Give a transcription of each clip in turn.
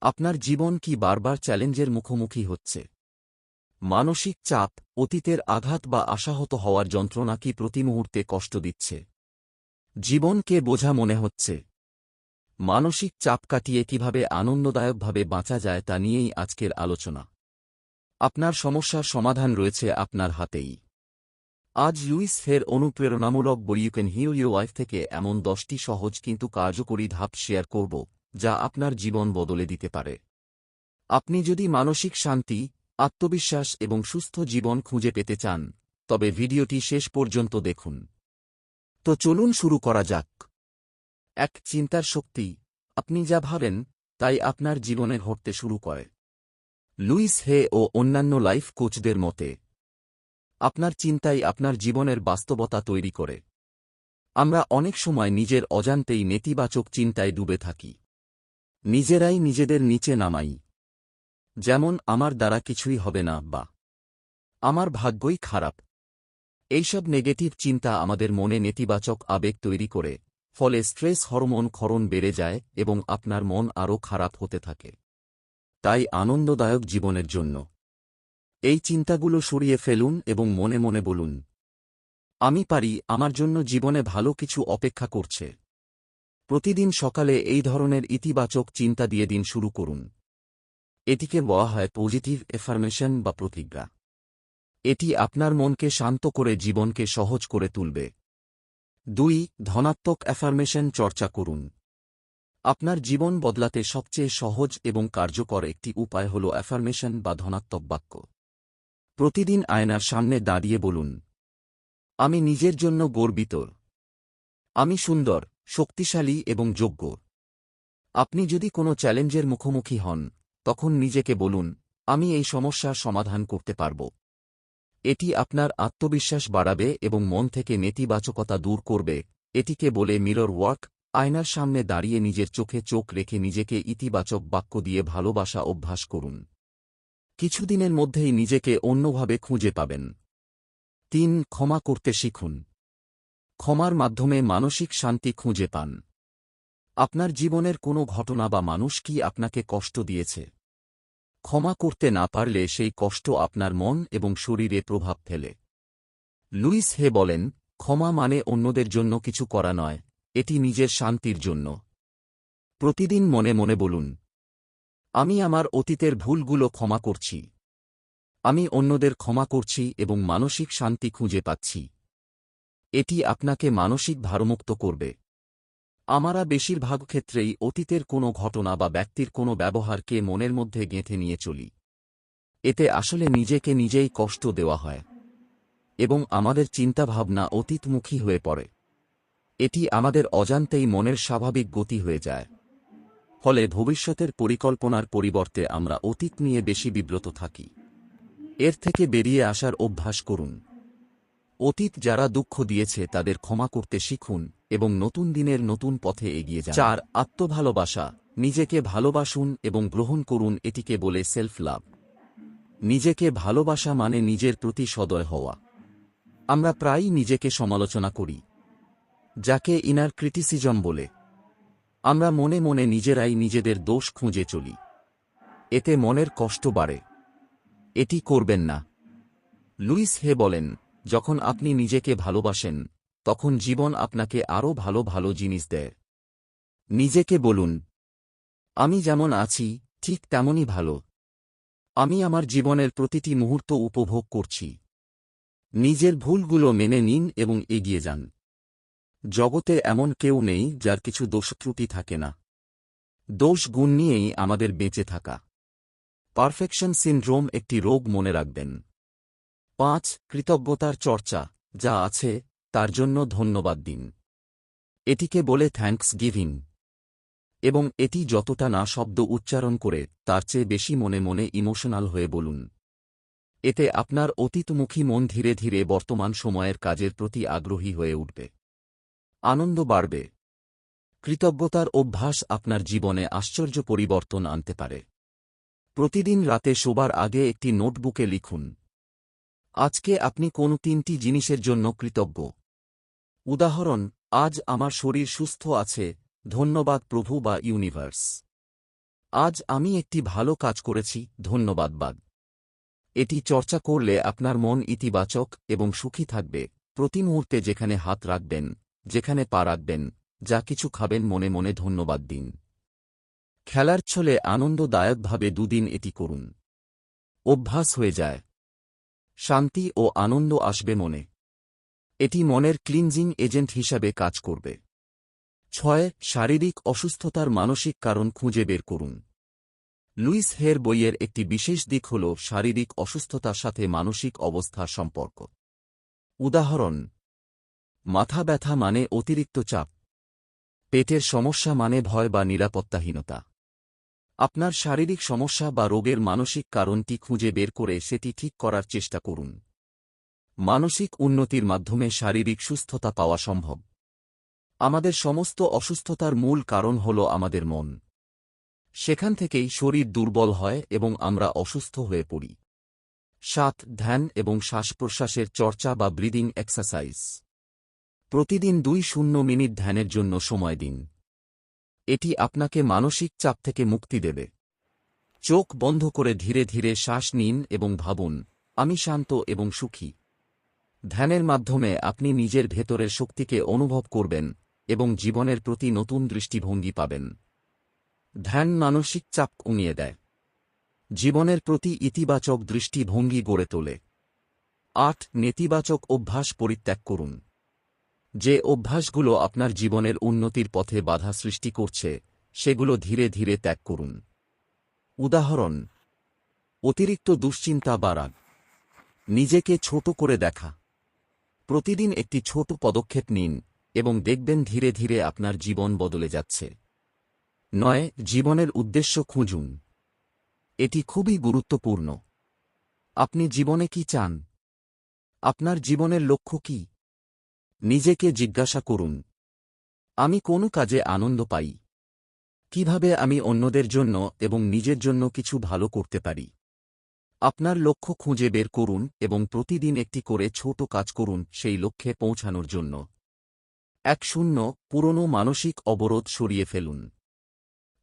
আপনার জীবন কি বারবার চ্যালেঞ্জের মুখোমুখি হচ্ছে? মানসিক চাপ, অতীতের আঘাত বা আশাহত হওয়ার যন্ত্রণা কি প্রতি মুহূর্তে কষ্ট দিচ্ছে? জীবনকে বোঝা মনে হচ্ছে? মানসিক চাপ কাটিয়ে কীভাবে আনন্দদায়কভাবে বাঁচা যায় তা নিয়েই আজকের আলোচনা। আপনার সমস্যার সমাধান রয়েছে আপনার হাতেই। আজ লুইস ফের অনুপ্রেরণামূলক বই you can heal you wife থেকে এমন দশটি সহজ কিন্তু কার্যকরী ধাপ শেয়ার করব। যা আপনার জীবন বদলে দিতে পারে। আপনি যদি মানসিক শান্তি, আত্মবিশ্বাস এবং সুস্থ জীবন খুঁজে পেতে চান, তবে ভিডিওটি শেষ পর্যন্ত দেখুন। তো চলুন শুরু করা যাক। এক, চিন্তার শক্তি। আপনি যা ভাবেন, তাই আপনার জীবনে ঘটতে শুরু করে। লুইস হে ও অন্যান্য লাইফ কোচদের মতে, আপনার চিন্তাই আপনার জীবনের বাস্তবতা তৈরি করে। আমরা অনেক সময় নিজের অজান্তেই নেতিবাচক চিন্তায় ডুবে থাকি। নিজেরাই নিজেদের নিচে নামাই। যেমন, আমার দ্বারা কিছুই হবে না, বা আমার ভাগ্যই খারাপ। এইসব নেগেটিভ চিন্তা আমাদের মনে নেতিবাচক আবেগ তৈরি করে, ফলে স্ট্রেস হরমোন ক্ষরণ বেড়ে যায় এবং আপনার মন আরও খারাপ হতে থাকে। তাই আনন্দদায়ক জীবনের জন্য। এই চিন্তাগুলো সরিয়ে ফেলুন এবং মনে মনে বলুন, আমি পারি, আমার জন্য জীবনে ভালো কিছু অপেক্ষা করছে। প্রতিদিন সকালে এই ধরনের ইতিবাচক চিন্তা দিয়ে দিন শুরু করুন। এটিকে বলা হয় পজিটিভ এফার্মেশন বা প্রতিজ্ঞা। এটি আপনার মনকে শান্ত করে জীবনকে সহজ করে তুলবে। দুই, ধনাত্মক অ্যাফার্মেশন চর্চা করুন। আপনার জীবন বদলাতে সবচেয়ে সহজ এবং কার্যকর একটি উপায় হল অ্যাফার্মেশন বা ধনাত্মক বাক্য। প্রতিদিন আয়নার সামনে দাঁড়িয়ে বলুন, আমি নিজের জন্য গর্বিত। আমি সুন্দর। শক্তিশালী এবং যোগ্য। আপনি যদি কোনো চ্যালেঞ্জের মুখোমুখি হন, তখন নিজেকে বলুন, আমি এই সমস্যার সমাধান করতে পারব। এটি আপনার আত্মবিশ্বাস বাড়াবে এবং মন থেকে নেতিবাচকতা দূর করবে। এটিকে বলে মিরর ওয়ার্ক, আয়নার সামনে দাঁড়িয়ে নিজের চোখে চোখ রেখে নিজেকে ইতিবাচক বাক্য দিয়ে ভালোবাসা অভ্যাস করুন। কিছুদিনের মধ্যেই নিজেকে অন্যভাবে খুঁজে পাবেন। তিন, ক্ষমা করতে শিখুন। ক্ষমার মাধ্যমে মানসিক শান্তি খুঁজে পান। আপনার জীবনের কোনো ঘটনা বা মানুষ কি আপনাকে কষ্ট দিয়েছে? ক্ষমা করতে না পারলে সেই কষ্ট আপনার মন এবং শরীরে প্রভাব ফেলে। লুইস হে বলেন, ক্ষমা মানে অন্যদের জন্য কিছু করা নয়, এটি নিজের শান্তির জন্য। প্রতিদিন মনে মনে বলুন, আমি আমার অতীতের ভুলগুলো ক্ষমা করছি। আমি অন্যদের ক্ষমা করছি এবং মানসিক শান্তি খুঁজে পাচ্ছি। এটি আপনাকে মানসিক ভারমুক্ত করবে। আমরা বেশিরভাগ ক্ষেত্রেই অতীতের কোনো ঘটনা বা ব্যক্তির কোনো ব্যবহারকে মনের মধ্যে গেঁথে নিয়ে চলি। এতে আসলে নিজেকে নিজেই কষ্ট দেওয়া হয় এবং আমাদের চিন্তাভাবনা অতীতমুখী হয়ে পড়ে। এটি আমাদের অজান্তেই মনের স্বাভাবিক গতি হয়ে যায়। ফলে ভবিষ্যতের পরিকল্পনার পরিবর্তে আমরা অতীত নিয়ে বেশি বিব্রত থাকি। এর থেকে বেরিয়ে আসার অভ্যাস করুন। অতীত যারা দুঃখ দিয়েছে তাদের ক্ষমা করতে শিখুন এবং নতুন দিনের নতুন পথে এগিয়ে যান। চার, আত্মভালোবাসা। নিজেকে ভালোবাসুন এবং গ্রহণ করুন এটিকে বলে সেলফ লাভ নিজেকে ভালোবাসা মানে নিজের প্রতি সদয় হওয়া। আমরা প্রায়ই নিজেকে সমালোচনা করি, যাকে ইনার ক্রিটিসিজম বলে। আমরা মনে মনে নিজেরাই নিজেদের দোষ খুঁজে চলি। এতে মনের কষ্ট বাড়ে। এটি করবেন না। লুইস হে বলেন যখন আপনি নিজেকে ভালোবাসেন, তখন জীবন আপনাকে আরও ভালো ভালো জিনিস দেয়। নিজেকে বলুন, আমি যেমন আছি, ঠিক তেমনই ভালো। আমি আমার জীবনের প্রতিটি মুহূর্ত উপভোগ করছি। নিজের ভুলগুলো মেনে নিন এবং এগিয়ে যান। জগতে এমন কেউ নেই যার কিছু দোষত্রুটি থাকে না। দোষ গুণ নিয়েই আমাদের বেঁচে থাকা। পারফেকশন সিনড্রোম একটি রোগ মনে রাখবেন। পাঁচ কৃতজ্ঞতার চর্চা, যা আছে, তার জন্য ধন্যবাদ দিন। এটিকে বলে থ্যাঙ্কস গিভিং। এবং এটি যতটা না শব্দ উচ্চারণ করে, তার চেয়ে বেশি মনে মনে ইমোশনাল হয়ে বলুন। এতে আপনার অতীতমুখী মন ধীরে ধীরে বর্তমান সময়ের কাজের প্রতি আগ্রহী হয়ে উঠবে। আনন্দ বাড়বে। কৃতজ্ঞতার অভ্যাস আপনার জীবনে আশ্চর্য পরিবর্তন আনতে পারে। প্রতিদিন রাতে শোবার আগে একটি নোটবুকে লিখুন আজকে আপনি কোন তিনটি জিনিসের জন্য কৃতজ্ঞ। উদাহরণ, আজ আমার শরীর সুস্থ আছে, ধন্যবাদ প্রভু বা ইউনিভার্স। আজ আমি একটি ভালো কাজ করেছি, ধন্যবাদ বাদ। এটি চর্চা করলে আপনার মন ইতিবাচক এবং সুখী থাকবে। প্রতি মুহূর্তে যেখানে হাত রাখবেন, যেখানে পা রাখবেন, যা কিছু খাবেন মনে মনে ধন্যবাদ দিন। খেলার ছলে আনন্দদায়কভাবে দুদিন এটি করুন। অভ্যাস হয়ে যায়। শান্তি ও আনন্দ আসবে মনে। এটি মনের ক্লিনজিং এজেন্ট হিসাবে কাজ করবে। ছয়, শারীরিক অসুস্থতার মানসিক কারণ খুঁজে বের করুন। লুইস হের বইয়ের একটি বিশেষ দিক হল শারীরিক অসুস্থতার সাথে মানসিক অবস্থার সম্পর্ক। উদাহরণ, মাথা ব্যথা মানে অতিরিক্ত চাপ, পেটের সমস্যা মানে ভয় বা নিরাপত্তাহীনতা। আপনার শারীরিক সমস্যা বা রোগের মানসিক কারণটি খুঁজে বের করে সেটি ঠিক করার চেষ্টা করুন। মানসিক উন্নতির মাধ্যমে শারীরিক সুস্থতা পাওয়া সম্ভব। আমাদের সমস্ত অসুস্থতার মূল কারণ হল আমাদের মন। সেখান থেকেই শরীর দুর্বল হয় এবং আমরা অসুস্থ হয়ে পড়ি। সাত, ধ্যান এবং শ্বাস প্রশ্বাসের চর্চা বা ব্রিদিং এক্সারসাইজ। প্রতিদিন দুই শূন্য মিনিট ধ্যানের জন্য সময় দিন। এটি আপনাকে মানসিক চাপ থেকে মুক্তি দেবে। চোখ বন্ধ করে ধীরে ধীরে শ্বাস নিন এবং ভাবুন, আমি শান্ত এবং সুখী। ধ্যানের মাধ্যমে আপনি নিজের ভেতরের শক্তিকে অনুভব করবেন এবং জীবনের প্রতি নতুন দৃষ্টিভঙ্গি পাবেন। ধ্যান মানসিক চাপ কমিয়ে দেয়। জীবনের প্রতি ইতিবাচক দৃষ্টিভঙ্গি গড়ে তোলে। আট, নেতিবাচক অভ্যাস পরিত্যাগ করুন। যে অভ্যাসগুলো আপনার জীবনের উন্নতির পথে বাধা সৃষ্টি করছে, সেগুলো ধীরে ধীরে ত্যাগ করুন। উদাহরণ, অতিরিক্ত দুশ্চিন্তা বা রাগ। নিজেকে ছোট করে দেখা। প্রতিদিন একটি ছোট পদক্ষেপ নিন এবং দেখবেন ধীরে ধীরে আপনার জীবন বদলে যাচ্ছে। নয়, জীবনের উদ্দেশ্য খুঁজুন। এটি খুবই গুরুত্বপূর্ণ। আপনি জীবনে কি চান? আপনার জীবনের লক্ষ্য কি? নিজেকে জিজ্ঞাসা করুন। আমি কোন কাজে আনন্দ পাই? কীভাবে আমি অন্যদের জন্য এবং নিজের জন্য কিছু ভালো করতে পারি? আপনার লক্ষ্য খুঁজে বের করুন এবং প্রতিদিন একটি করে ছোট কাজ করুন সেই লক্ষ্যে পৌঁছানোর জন্য। এক শূন্য পুরনো মানসিক অবরোধ সরিয়ে ফেলুন।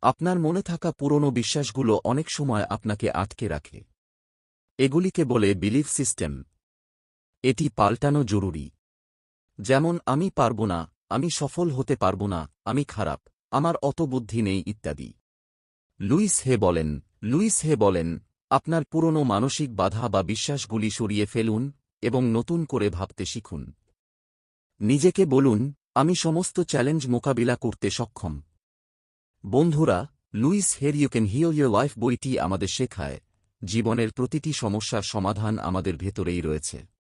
আপনার মনে থাকা পুরনো বিশ্বাসগুলো অনেক সময় আপনাকে আটকে রাখে। এগুলিকে বলে বিলিফ সিস্টেম এটি পাল্টানো জরুরি। যেমন, আমি পারব না, আমি সফল হতে পারব না, আমি খারাপ, আমার অত বুদ্ধি নেই, ইত্যাদি। লুইস হে বলেন, লুইস হে বলেন, আপনার পুরনো মানসিক বাধা বা বিশ্বাসগুলি সরিয়ে ফেলুন এবং নতুন করে ভাবতে শিখুন। নিজেকে বলুন, আমি সমস্ত চ্যালেঞ্জ মোকাবিলা করতে সক্ষম। বন্ধুরা, Louise Hay you can heal your life বইটি আমাদের শেখায়, জীবনের প্রতিটি সমস্যার সমাধান আমাদের ভেতরেই রয়েছে।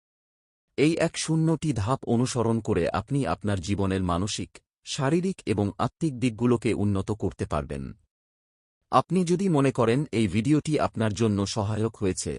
এই এক শূন্যটি ধাপ অনুসরণ করে আপনি আপনার জীবনের মানসিক, শারীরিক এবং আত্মিক দিকগুলোকে উন্নত করতে পারবেন। আপনি যদি মনে করেন এই ভিডিওটি আপনার জন্য সহায়ক হয়েছে